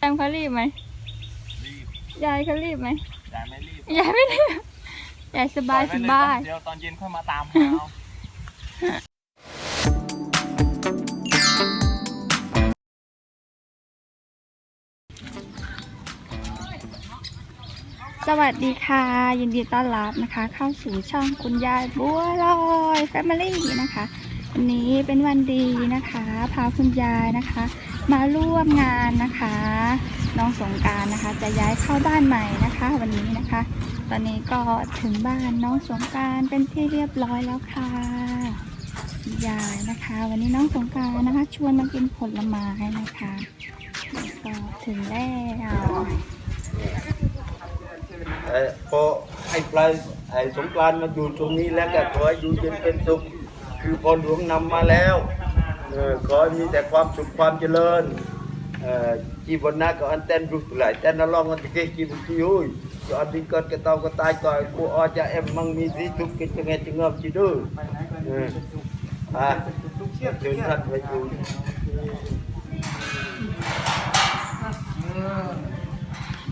แอมเขารีบไหมรีบยายเขารีบไหมยายไม่รีบยายไม่รีบยายสบายปล่สอไว้เลยบายเดี๋ยวตอนเย็นค่อยมาตามหาเอาสวัสดีค่ะ ยินดีต้อนรับนะคะ เข้าสู่ช่องคุณยายบัวลอยแฟมิลี่นะคะ วันนี้เป็นวันดีนะคะ พาคุณยายนะคะ มาร่วมงานนะคะ น้องสงการนะคะ จะย้ายเข้าบ้านใหม่นะคะ วันนี้นะคะ ตอนนี้ก็ถึงบ้านน้องสงการเป็นที่เรียบร้อยแล้วค่ะยายนะคะ วันนี้น้องสงการนะคะ ชวนมากินผลไม้นะคะก็ถึงแล้วเอ่อพอไอ้ปลายไอ้สงกานต์มาอยู่ตรงนี้แล้วก็ขอให้อยู่เย็นเป็นสุขคือพอหลวงนำมาแล้ว ขอมีแต่ความสุขความเจริญจีบนหน้าก็อันเต้นรูปหลายเต้นนลองกันที่จีบที่ยุ้ยก็อันดิ้งก็กระเตากระตายก่อนกูอาจะเอ็มมังมีสีทุกข์กิจเงยจงเงาจีดูอ่าเดินทัดไปอยู่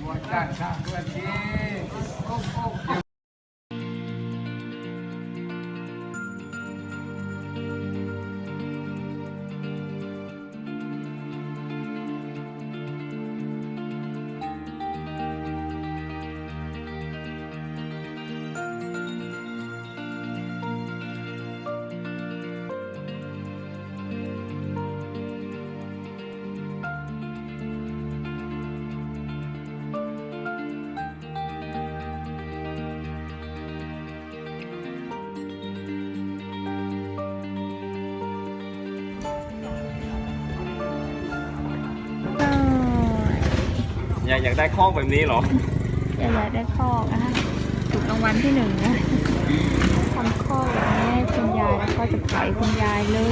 มวยจ้างช่างด้วยจี อยากได้คอกแบบนี้เหรออยากได้คอกนะคะถูกรางวัลที่หนึ่งนะทำคอกแบบนี้ให้คุณยายแล้วก็จะปล่อยคุณยายเลย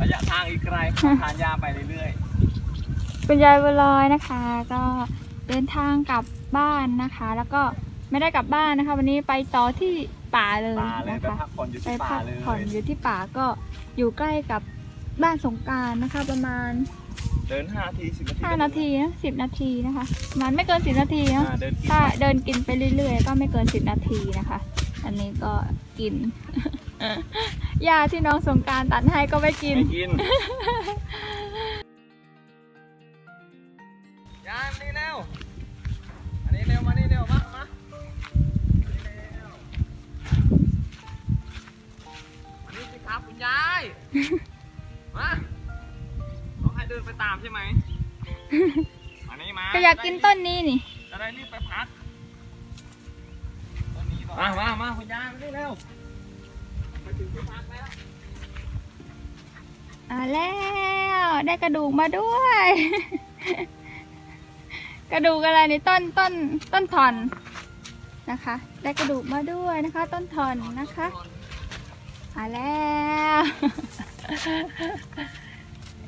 ระยะทางอีกไกลทานยาไปเรื่อยคุณยายบัวลอยนะคะ ก็เดินทางกลับบ้านนะคะ แล้วก็ไม่ได้กลับบ้านนะคะ วันนี้ไปต่อที่ป่าเลยๆป่าเลยนะไปคะพักผ่อนอยู่ไปที่ป่าพักเลยผ่อนอยู่ที่ป่าก็อยู่ใกล้กับบ้านสงกรารนะคะ ประมาณ เดิน5นาที10นาที5นาทีนะ10นาทีนะคะประมันไม่เกิน10นาทีนะอ่าเดินกินถ้าเดินกินไปเรื่อยๆ ก็ไม่เกิน10นาทีนะคะ อันนี้ก็กิน ยาที่น้องสงกรารตัดให้ก็ไม่กิน ไม่กินยายมานี่เร็วอันนี้เร็วมานี่เร็วมามามานี่เร็วมานี่สิครับคุณยายมาต้องให้เดินไปตามใช่ไหมมานี่มาก็อยากกินต้นนี้นี่จะได้รีบไปพักต้นนี้ก่อนมามามาคุณยายมานี่เร็ว ไปถึงที่พักแล้วอ่าแล้ว ได้กระดูกมาด้วย กระดูกอะไรนี่ต้นต้นต้นถอนนะคะ ได้กระดูกมาด้วยนะคะ ต้นทอนนะคะมาแล้ว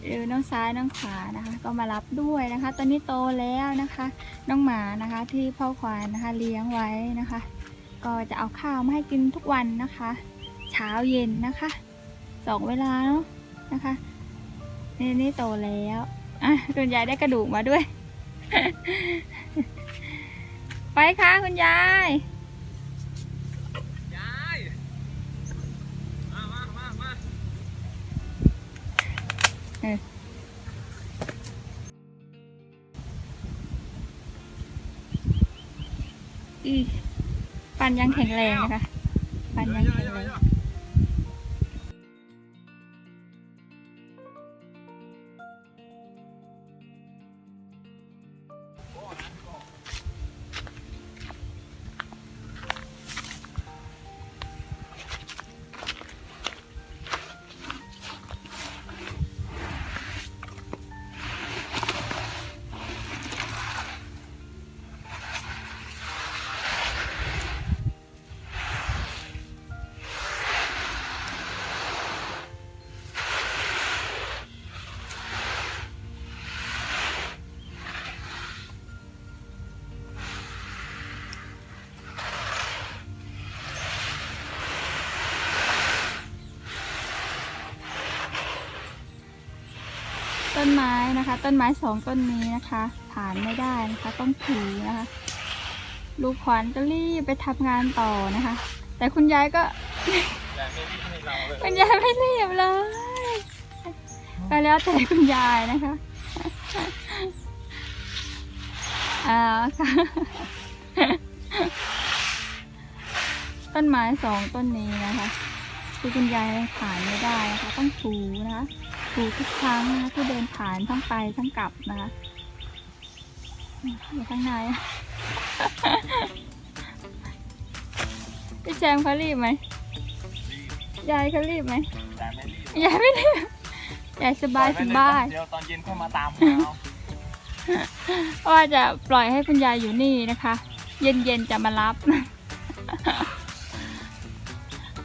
หรือน้องซ้ายน้องขวานะคะ ก็มารับด้วยนะคะ ตอนนี้โตแล้วนะคะ น้องหมานะคะที่พ่อควานนะคะเลี้ยงไว้นะคะ ก็จะเอาข้าวมาให้กินทุกวันนะคะ เช้าเย็นนะคะสองเวลาเนาะนะคะนี่นี่โตแล้วอะคุณยายได้กระดูกมาด้วย ไปค่ะคุณยายยายมามามามาอีฟันยังแข็งแรงนะคะฟันยังแข็งแรง ต้นไม้นะคะ ต้นไม้สองต้นนี้นะคะผ่านไม่ได้นะคะ ต้องถือนะคะ ลูกขวัญก็รีบไปทำงานต่อนะคะ แต่คุณยายก็คุณยายไม่รีบเลยก็แล้วแต่คุณยายนะคะอ่าค่ะต้นไม้สองต้นนี้นะคะ คือคุณยายผ่านไม่ได้นะคะ ต้องถูนะคะ ถูทุกครั้งนะคะที่เดินผ่านทั้งไปทั้งกลับนะคะอยู่ข้างในพี่แจมเขารีบไหมยายเขารีบไหมแต่ไม่รีบยายไม่รีบยายสบายสบายเดี๋ยวตอนเย็นค่อยมาตามเอาว่าจะปล่อยให้คุณยายอยู่นี่นะคะ เย็นๆจะมารับ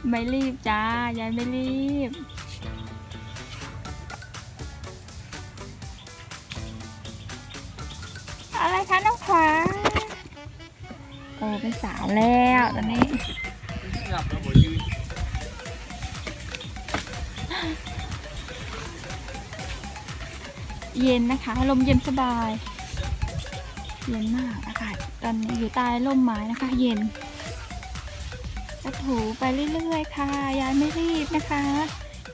ไม่รีบจ้ายายไม่รีบ อะไรคะน้องขวาโอ้เป็นสาวแล้วตอนนี้เย็นนะคะลมเย็นสบาย เย็นมากอากาศตอนนี้อยู่ใต้ร่มไม้นะคะ เย็นก็ถูไปเรื่อยๆ ค่ะยายไม่รีบนะคะ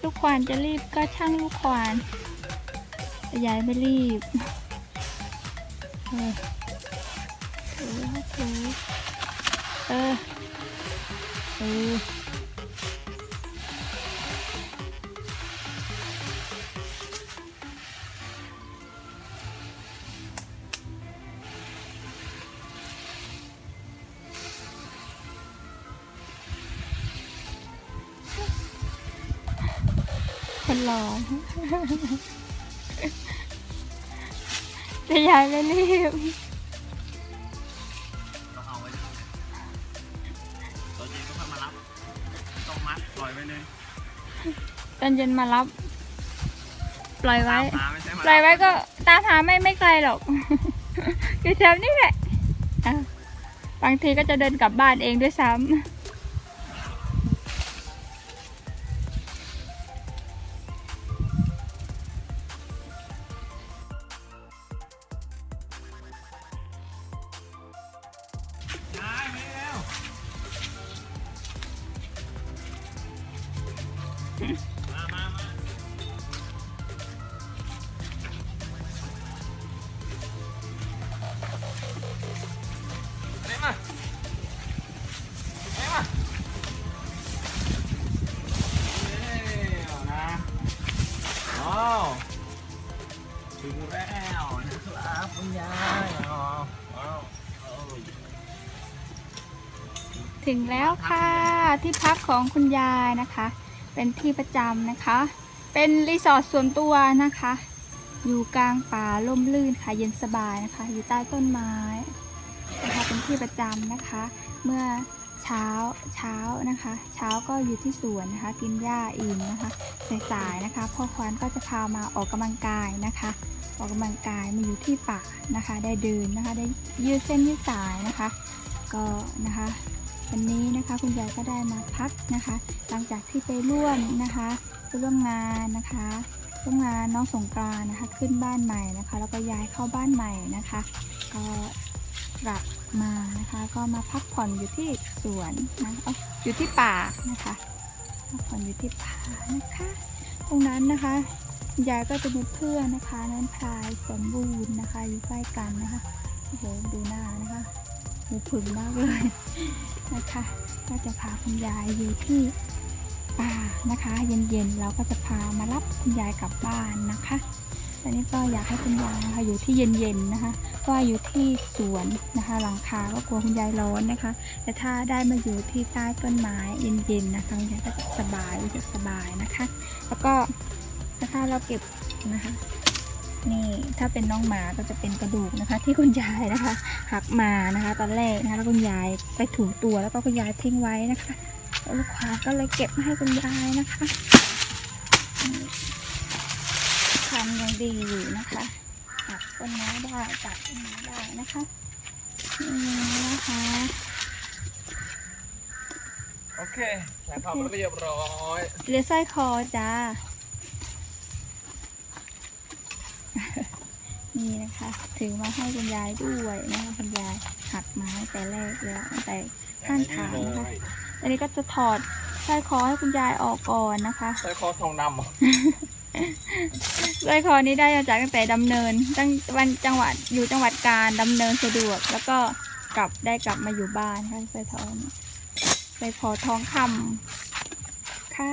ลูกควานจะรีบก็ช่างลูกควานแต่ยายไม่รีบ ถูถูเออเออคนรอ แต่ยายไม่รีบต้องเอาไว้ดูตอนเย็นก็ค่อยมารับต้องมัดปล่อยไว้เลยตอนเย็นมารับ ปล่อยไว้ ตามหาไม่ใช่มาปล่อยไว้ก็ตามหาไม่ไม่ไกลหรอก อยู่แถวนี้แหละอะบางทีก็จะเดินกลับบ้านเองด้วยซ้ำ ว้วถึงแล้วนะครับคุณยายอ๋อว้าวโอ้ยถึงแล้วค่ะที่พักของคุณยายนะคะ เป็นที่ประจำนะคะ เป็นรีสอร์ทส่วนตัวนะคะ อยู่กลางป่าร่มรื่นค่ะเย็นสบายนะคะ อยู่ใต้ต้นไม้นะคะเป็นที่ประจำนะคะ เมื่อ เช้าเช้านะคะ เช้าก็อยู่ที่สวนนะคะ กินหญ้าอิ่มนะคะสายๆนะคะ พ่อควานก็จะพามาออกกำลังกายนะคะ ออกกำลังกายมาอยู่ที่ป่านะคะ ได้เดินนะคะ ได้ยืดเส้นยืดสายนะคะ ก็นะคะวันนี้นะคะคุณยายก็ได้มาพักนะคะ หลังจากที่ไปร่วมนะคะไปร่วมงานนะคะร่วมงานน้องสงกรานนะคะ ขึ้นบ้านใหม่นะคะ แล้วก็ย้ายเข้าบ้านใหม่นะคะ ก็ กลับมานะคะ ก็มาพักผ่อนอยู่ที่สวนนะออยู่ที่ป่านะคะพักผ่อนอยู่ที่ป่านะคะ ตรงนั้นนะคะยายก็จะมีเพื่อนนะคะนั้นพลายสมบูรณ์นะคะอยู่ใกล้กันนะคะโอ้โหดูหน้านะคะดูผึ่งมากเลยนะคะ ก็จะพาคุณยายอยู่ที่ ป่านะคะ เย็นๆเราก็จะพามารับคุณยายกลับบ้านนะคะตอนนี้ก็อยากให้คุณยายนะคะอยู่ที่เย็นๆนะคะว่าอยู่ที่สวนนะคะหลังคาก็กลัวคุณยายร้อนนะคะ แต่ถ้าได้มาอยู่ที่ใต้ต้นไม้เย็นๆนะคะคุณยายก็จะสบายรู้สึกสบายนะคะ แล้วก็นะคะเราเก็บนะคะนี่ถ้าเป็นน้องหมาก็จะเป็นกระดูกนะคะ ที่คุณยายนะคะหักมานะคะ ตอนแรกนะคะแล้วคุณยายไปถูตัวแล้วก็คุณยายทิ้งไว้นะคะ ล้วลูกค้าก็เลยเก็บมาให้คุณยายนะคะนี่ทำยังดีอยู่นะคะตัดต้นไม้ได้ตัดต้นไม้ได้นะคะนี่นะคะโอเคแข่งความเรียบร้อยเหลือสร้อยคอจ้านี่นะคะถือมาให้คุณยายด้วยนะคะคุณยายหักมาตั้งแต่แรกแล้วตั้งแต่ข้างทางนะคะ อันนี้ก็จะถอดสร้อยคอให้คุณยายออกก่อนนะคะใช้คอทองดำเหรอสร้อยคอนี้ได้มาจากตั้งแต่ดำเนิน ตั้งวันจังหวัดอยู่จังหวัดกาญดำเนินสะดวก แล้วก็กลับได้กลับมาอยู่บ้านค่ะสร้อยทองสร้อยคอทองคำค่ะ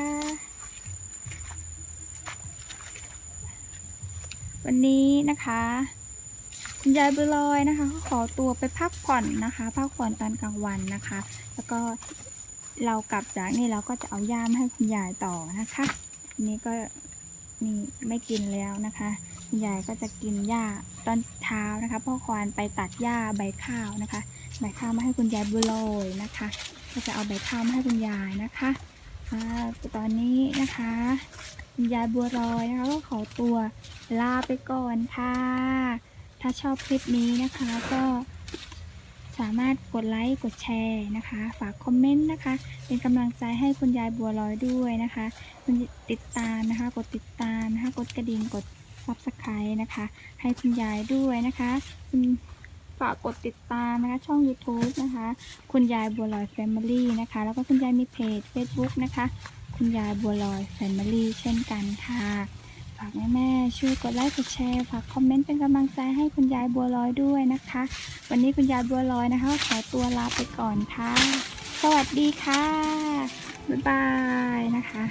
วันนี้นะคะคุณยายบุญลอยนะคะก็ขอตัวไปพักผ่อนนะคะ พักผ่อนตอนกลางวันนะคะ แล้วก็ เรากลับจากนี่เราก็จะเอาย่ามให้คุณยายต่อนะคะนนี้ก็นี่ไม่กินแล้วนะคะคุณยายก็จะกินหญ้าตอนเช้านะคะพ่อควานไปตัดหญ้าใบข้าวนะคะ ใบข้าวมาให้คุณยายบุญลอยนะคะ ก็จะเอาใบข้าวมาให้คุณยายนะคะอ่าตอนนี้นะคะคุณยายบัวลอยนะคะก็ขอตัวลาไปก่อนค่ะ ถ้าชอบคลิปนี้นะคะก็ สามารถกดไลค์กดแชร์นะคะ ฝากคอมเมนต์นะคะ เป็นกำลังใจให้คุณยายบัวลอยด้วยนะคะคุณติดตามนะคะ กดติดตามนะคะ กดกระดิ่งกดซับสไครต์นะคะ ให้คุณยายด้วยนะคะคุณฝากกดติดตามนะคะ ช่อง YouTube นะคะ คุณยายบัวลอยแฟมิลี่นะคะ แล้วก็คุณยายมีเพจ Facebook นะคะ คุณยายบัวลอยแฟมิลี่เช่นกันค่ะ ฝากแม่ๆช่วยกดไลค์กดแชร์ฝากคอมเมนต์เป็นกำลังใจให้คุณยายบัวลอยด้วยนะคะ วันนี้คุณยายบัวลอยนะคะ ขอตัวลาไปก่อนค่ะ สวัสดีค่ะ บ๊ายบายนะคะ